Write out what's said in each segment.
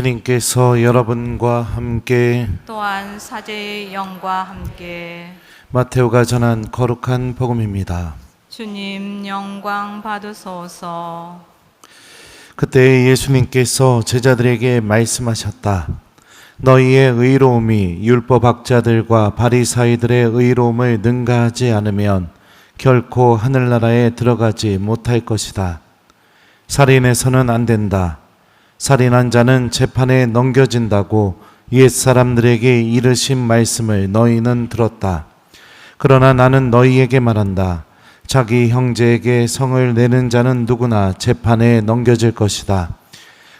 주님께서 여러분과 함께 또한 사제의 영과 함께 마테오가 전한 거룩한 복음입니다. 주님 영광 받으소서 그때 예수님께서 제자들에게 말씀하셨다. 너희의 의로움이 율법 학자들과 바리사이들의 의로움을 능가하지 않으면 결코 하늘나라에 들어가지 못할 것이다. 살인해서는 안 된다. 살인한 자는 재판에 넘겨진다고 옛 사람들에게 이르신 말씀을 너희는 들었다. 그러나 나는 너희에게 말한다. 자기 형제에게 성을 내는 자는 누구나 재판에 넘겨질 것이다.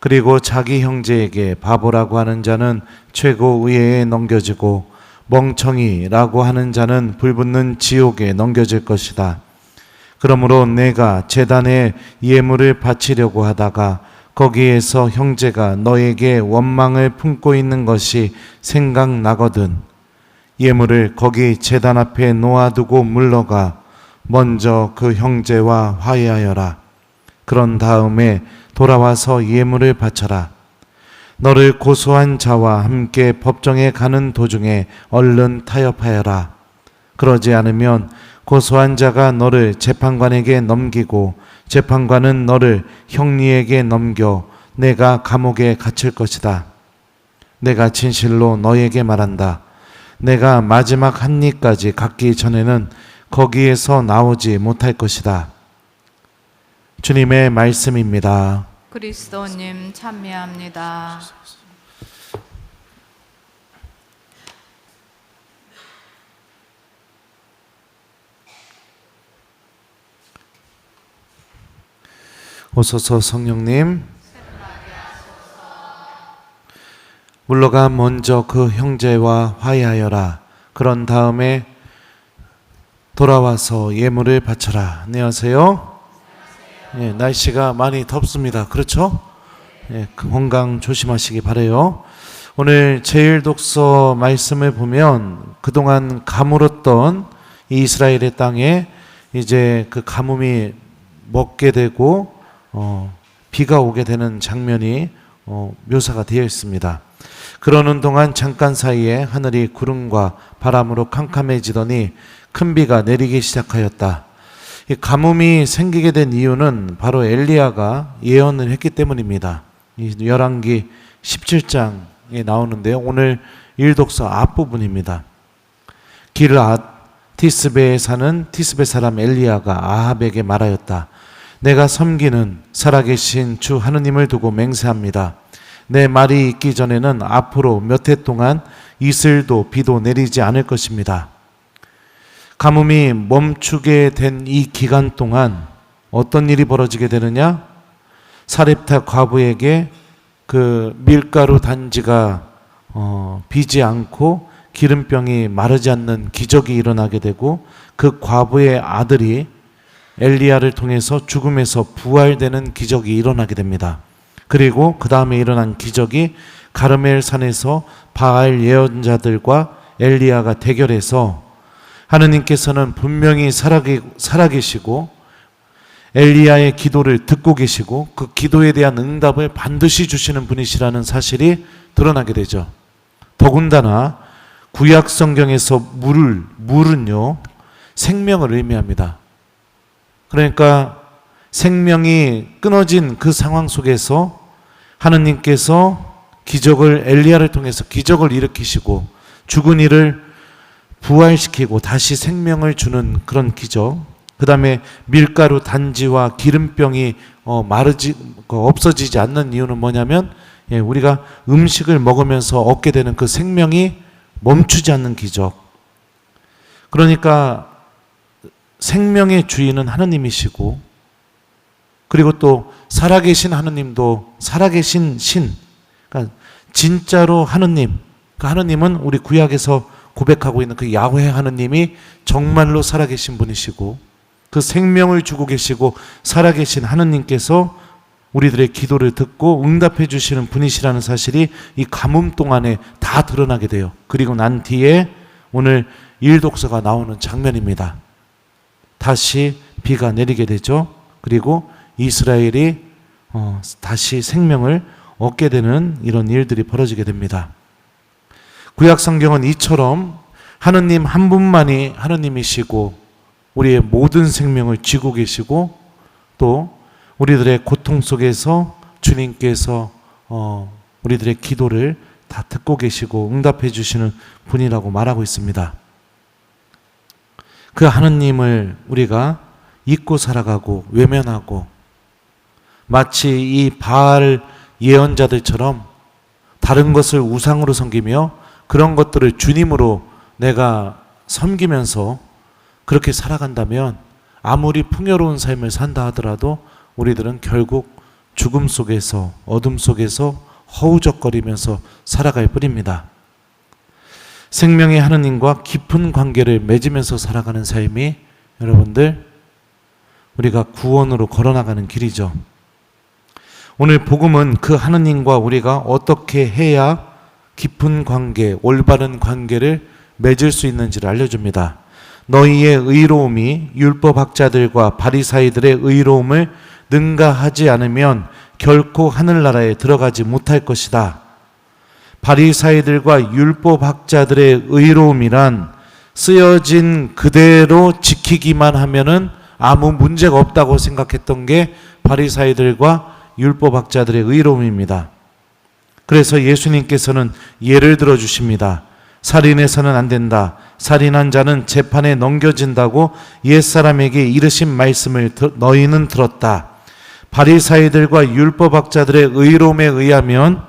그리고 자기 형제에게 바보라고 하는 자는 최고 의회에 넘겨지고 멍청이라고 하는 자는 불붙는 지옥에 넘겨질 것이다. 그러므로 내가 재단에 예물을 바치려고 하다가 거기에서 형제가 너에게 원망을 품고 있는 것이 생각나거든. 예물을 거기 재단 앞에 놓아두고 물러가 먼저 그 형제와 화해하여라. 그런 다음에 돌아와서 예물을 바쳐라. 너를 고소한 자와 함께 법정에 가는 도중에 얼른 타협하여라. 그러지 않으면 고소한 자가 너를 재판관에게 넘기고 재판관은 너를 형리에게 넘겨 내가 감옥에 갇힐 것이다. 내가 진실로 너에게 말한다. 내가 마지막 한 입까지 갖기 전에는 거기에서 나오지 못할 것이다. 주님의 말씀입니다. 그리스도님 참여합니다 오소서 성령님 물러가 먼저 그 형제와 화해하여라. 그런 다음에 돌아와서 예물을 바쳐라. 안녕하세요. 예, 날씨가 많이 덥습니다. 그렇죠? 예, 건강 조심하시기 바래요. 오늘 제일 독서 말씀을 보면 그동안 가물었던 이 이스라엘의 땅에 이제 그 가뭄이 먹게 되고 어, 비가 오게 되는 장면이 어, 묘사가 되어 있습니다. 그러는 동안 잠깐 사이에 하늘이 구름과 바람으로 캄캄해지더니 큰 비가 내리기 시작하였다. 이 가뭄이 생기게 된 이유는 바로 엘리야가 예언을 했기 때문입니다. 이 열왕기 17장에 나오는데요. 오늘 일독서 앞부분입니다. 길앗 티스베에 사는 티스베 사람 엘리야가 아합에게 말하였다. 내가 섬기는 살아계신 주 하느님을 두고 맹세합니다. 내 말이 있기 전에는 앞으로 몇 해 동안 이슬도 비도 내리지 않을 것입니다. 가뭄이 멈추게 된 이 기간 동안 어떤 일이 벌어지게 되느냐? 사렙타 과부에게 그 밀가루 단지가 어, 비지 않고 기름병이 마르지 않는 기적이 일어나게 되고 그 과부의 아들이 엘리야를 통해서 죽음에서 부활되는 기적이 일어나게 됩니다. 그리고 그 다음에 일어난 기적이 가르멜 산에서 바알 예언자들과 엘리야가 대결해서 하느님께서는 분명히 살아계, 살아계시고 엘리야의 기도를 듣고 계시고 그 기도에 대한 응답을 반드시 주시는 분이시라는 사실이 드러나게 되죠. 더군다나 구약 성경에서 물을 물은요 생명을 의미합니다. 그러니까 생명이 끊어진 그 상황 속에서 하느님께서 기적을 엘리야를 통해서 기적을 일으키시고 죽은 이를 부활시키고 다시 생명을 주는 그런 기적. 그 다음에 밀가루 단지와 기름병이 어, 마르지 그 없어지지 않는 이유는 뭐냐면 예, 우리가 음식을 먹으면서 얻게 되는 그 생명이 멈추지 않는 기적. 그러니까 생명의 주인은 하느님이시고 그리고 또 살아계신 하느님도 살아계신 신. 그러니까 진짜로 하느님. 그 하느님은 우리 구약에서 고백하고 있는 그 야훼 하느님이 정말로 살아계신 분이시고 그 생명을 주고 계시고 살아계신 하느님께서 우리들의 기도를 듣고 응답해 주시는 분이시라는 사실이 이 가뭄 동안에 다 드러나게 돼요. 그리고 난 뒤에 오늘 일독서가 나오는 장면입니다. 다시 비가 내리게 되죠. 그리고 이스라엘이 어, 다시 생명을 얻게 되는 이런 일들이 벌어지게 됩니다. 구약 성경은 이처럼 하느님 한 분만이 하느님이시고 우리의 모든 생명을 쥐고 계시고 또 우리들의 고통 속에서 주님께서 어, 우리들의 기도를 다 듣고 계시고 응답해 주시는 분이라고 말하고 있습니다. 그 하느님을 우리가 잊고 살아가고 외면하고 마치 이 바알 예언자들처럼 다른 것을 우상으로 섬기며 그런 것들을 주님으로 내가 섬기면서 그렇게 살아간다면 아무리 풍요로운 삶을 산다 하더라도 우리들은 결국 죽음 속에서 어둠 속에서 허우적거리면서 살아갈 뿐입니다. 생명의 하느님과 깊은 관계를 맺으면서 살아가는 삶이 여러분들 우리가 구원으로 걸어나가는 길이죠. 오늘 복음은 그 하느님과 우리가 어떻게 해야 깊은 관계, 올바른 관계를 맺을 수 있는지를 알려줍니다. 너희의 의로움이 율법학자들과 바리사이들의 의로움을 능가하지 않으면 결코 하늘나라에 들어가지 못할 것이다. 바리사이들과 율법학자들의 의로움이란 쓰여진 그대로 지키기만 하면은 아무 문제가 없다고 생각했던 게 바리사이들과 율법학자들의 의로움입니다. 그래서 예수님께서는 예를 들어 주십니다. 살인해서는 안 된다. 살인한 자는 재판에 넘겨진다고 옛사람에게 이르신 말씀을 들- 너희는 들었다. 바리사이들과 율법학자들의 의로움에 의하면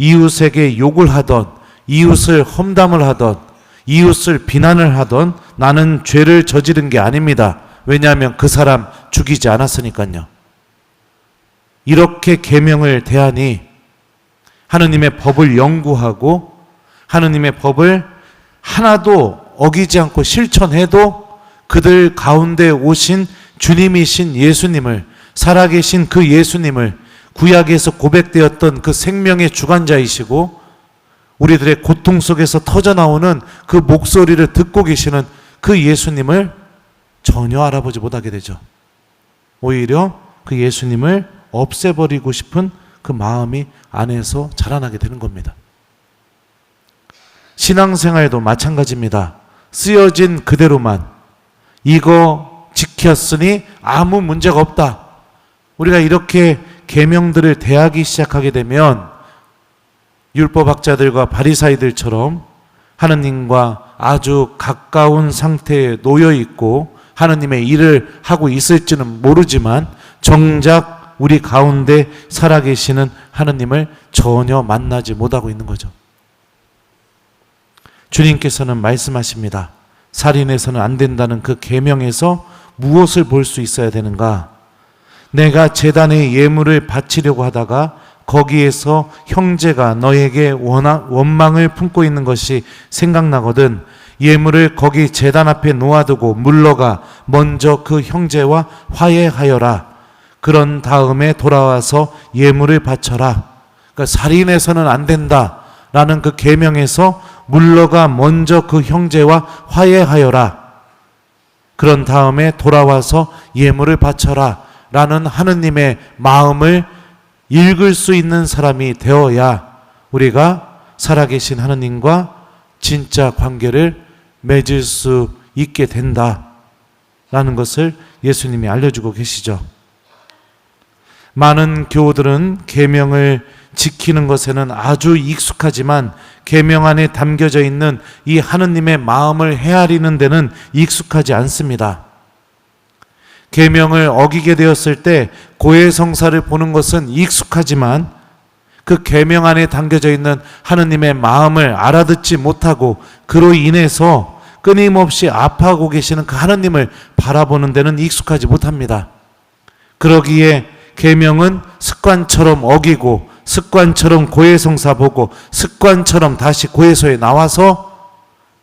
이웃에게 욕을 하던 이웃을 험담을 하던 이웃을 비난을 하던 나는 죄를 저지른 게 아닙니다. 왜냐하면 그 사람 죽이지 않았으니까요. 이렇게 계명을 대하니 하느님의 법을 연구하고 하느님의 법을 하나도 어기지 않고 실천해도 그들 가운데 오신 주님이신 예수님을 살아계신 그 예수님을 구약에서 고백되었던 그 생명의 주관자이시고 우리들의 고통 속에서 터져 나오는 그 목소리를 듣고 계시는 그 예수님을 전혀 알아보지 못하게 되죠. 오히려 그 예수님을 없애버리고 싶은 그 마음이 안에서 자라나게 되는 겁니다. 신앙생활도 마찬가지입니다. 쓰여진 그대로만 이거 지켰으니 아무 문제가 없다. 우리가 이렇게 계명들을 대하기 시작하게 되면 율법학자들과 바리사이들처럼 하느님과 아주 가까운 상태에 놓여 있고 하느님의 일을 하고 있을지는 모르지만 정작 우리 가운데 살아계시는 하느님을 전혀 만나지 못하고 있는 거죠. 주님께서는 말씀하십니다. 살인해서는 안 된다는 그 계명에서 무엇을 볼 수 있어야 되는가? 내가 재단에 예물을 바치려고 하다가 거기에서 형제가 너에게 원망을 품고 있는 것이 생각나거든 예물을 거기 재단 앞에 놓아두고 물러가 먼저 그 형제와 화해하여라. 그런 다음에 돌아와서 예물을 바쳐라. 그러니까 살인해서는 안 된다 라는 그 계명에서 물러가 먼저 그 형제와 화해하여라. 그런 다음에 돌아와서 예물을 바쳐라. 라는 하느님의 마음을 읽을 수 있는 사람이 되어야 우리가 살아계신 하느님과 진짜 관계를 맺을 수 있게 된다. 라는 것을 예수님이 알려주고 계시죠. 많은 교우들은 계명을 지키는 것에는 아주 익숙하지만 계명 안에 담겨져 있는 이 하느님의 마음을 헤아리는 데는 익숙하지 않습니다. 계명을 어기게 되었을 때 고해 성사를 보는 것은 익숙하지만 그 계명 안에 담겨져 있는 하느님의 마음을 알아듣지 못하고 그로 인해서 끊임없이 아파하고 계시는 그 하느님을 바라보는 데는 익숙하지 못합니다. 그러기에 계명은 습관처럼 어기고 습관처럼 고해성사 보고 습관처럼 다시 고해소에 나와서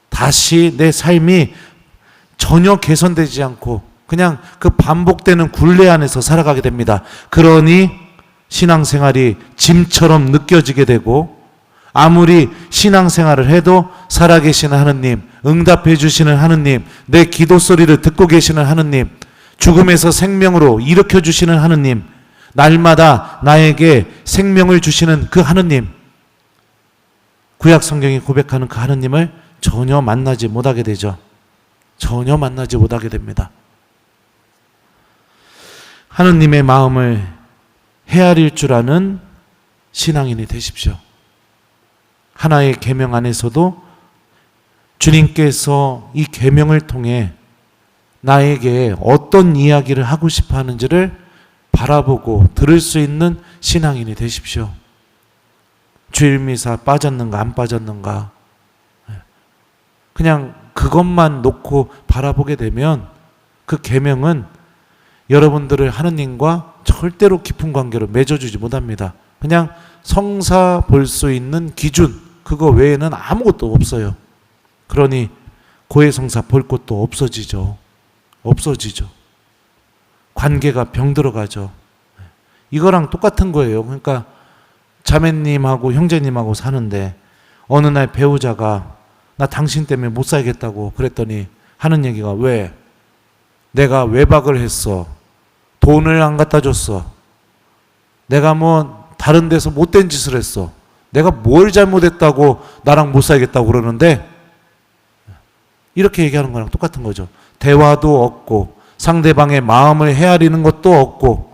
다시 내 삶이 전혀 개선되지 않고 그냥 그 반복되는 굴레 안에서 살아가게 됩니다. 그러니 신앙생활이 짐처럼 느껴지게 되고 아무리 신앙생활을 해도 살아계시는 하느님, 응답해 주시는 하느님, 내 기도 소리를 듣고 계시는 하느님, 죽음에서 생명으로 일으켜 주시는 하느님, 날마다 나에게 생명을 주시는 그 하느님, 구약 성경이 고백하는 그 하느님을 전혀 만나지 못하게 되죠. 전혀 만나지 못하게 됩니다. 하느님의 마음을 헤아릴 줄 아는 신앙인이 되십시오. 하나의 계명 안에서도 주님께서 이 계명을 통해 나에게 어떤 이야기를 하고 싶어 하는지를 바라보고 들을 수 있는 신앙인이 되십시오. 주일 미사 빠졌는가 안 빠졌는가 그냥 그것만 놓고 바라보게 되면 그 계명은 여러분들을 하느님과 절대로 깊은 관계로 맺어주지 못합니다. 그냥 성사 볼 수 있는 기준 그거 외에는 아무것도 없어요. 그러니 고해성사 볼 곳도 없어지죠. 없어지죠. 관계가 병들어가죠. 이거랑 똑같은 거예요. 그러니까 자매님하고 형제님하고 사는데 어느 날 배우자가 나 당신 때문에 못 살겠다고 그랬더니 하는 얘기가 왜? 내가 외박을 했어. 돈을 안 갖다 줬어. 내가 뭐 다른 데서 못된 짓을 했어. 내가 뭘 잘못했다고 나랑 못 살겠다고 그러는데 이렇게 얘기하는 거랑 똑같은 거죠. 대화도 없고 상대방의 마음을 헤아리는 것도 없고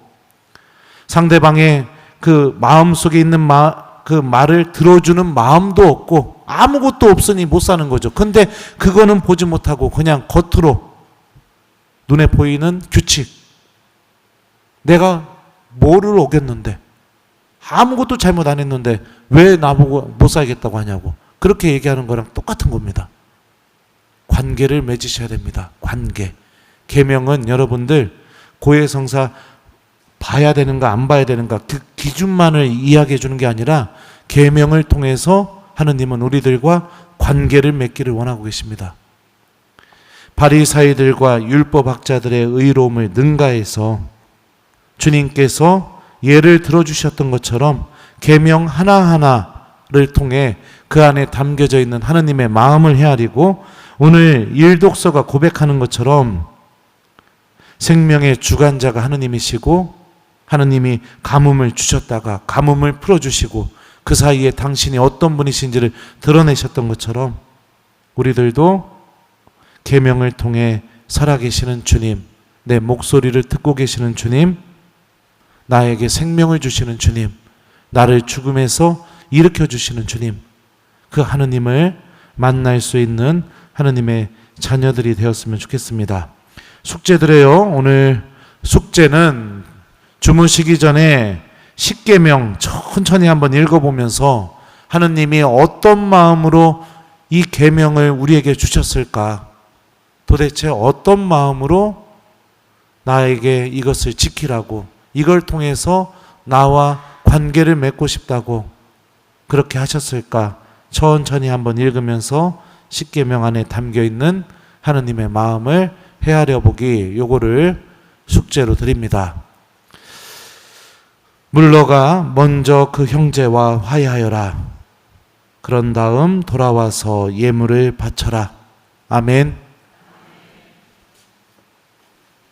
상대방의 그 마음 속에 있는 마, 그 말을 들어주는 마음도 없고 아무것도 없으니 못 사는 거죠. 근데 그거는 보지 못하고 그냥 겉으로 눈에 보이는 규칙. 내가 뭐를 어겼는데 아무것도 잘못 안 했는데 왜 나보고 못 살겠다고 하냐고 그렇게 얘기하는 거랑 똑같은 겁니다. 관계를 맺으셔야 됩니다. 관계. 계명은 여러분들 고해성사 봐야 되는가 안 봐야 되는가 그 기준만을 이야기해 주는 게 아니라 계명을 통해서 하느님은 우리들과 관계를 맺기를 원하고 계십니다. 바리사이들과 율법학자들의 의로움을 능가해서 주님께서 예를 들어 주셨던 것처럼 계명 하나하나를 통해 그 안에 담겨져 있는 하느님의 마음을 헤아리고 오늘 일독서가 고백하는 것처럼 생명의 주관자가 하느님이시고 하느님이 가뭄을 주셨다가 가뭄을 풀어주시고 그 사이에 당신이 어떤 분이신지를 드러내셨던 것처럼 우리들도 계명을 통해 살아계시는 주님, 내 목소리를 듣고 계시는 주님, 나에게 생명을 주시는 주님, 나를 죽음에서 일으켜 주시는 주님, 그 하느님을 만날 수 있는 하느님의 자녀들이 되었으면 좋겠습니다. 숙제드려요. 오늘 숙제는 주무시기 전에 십계명 천천히 한번 읽어보면서 하느님이 어떤 마음으로 이 계명을 우리에게 주셨을까? 도대체 어떤 마음으로 나에게 이것을 지키라고 이걸 통해서 나와 관계를 맺고 싶다고 그렇게 하셨을까? 천천히 한번 읽으면서 십계명 안에 담겨 있는 하느님의 마음을 헤아려 보기 요거를 숙제로 드립니다. 물러가 먼저 그 형제와 화해하여라. 그런 다음 돌아와서 예물을 바쳐라. 아멘.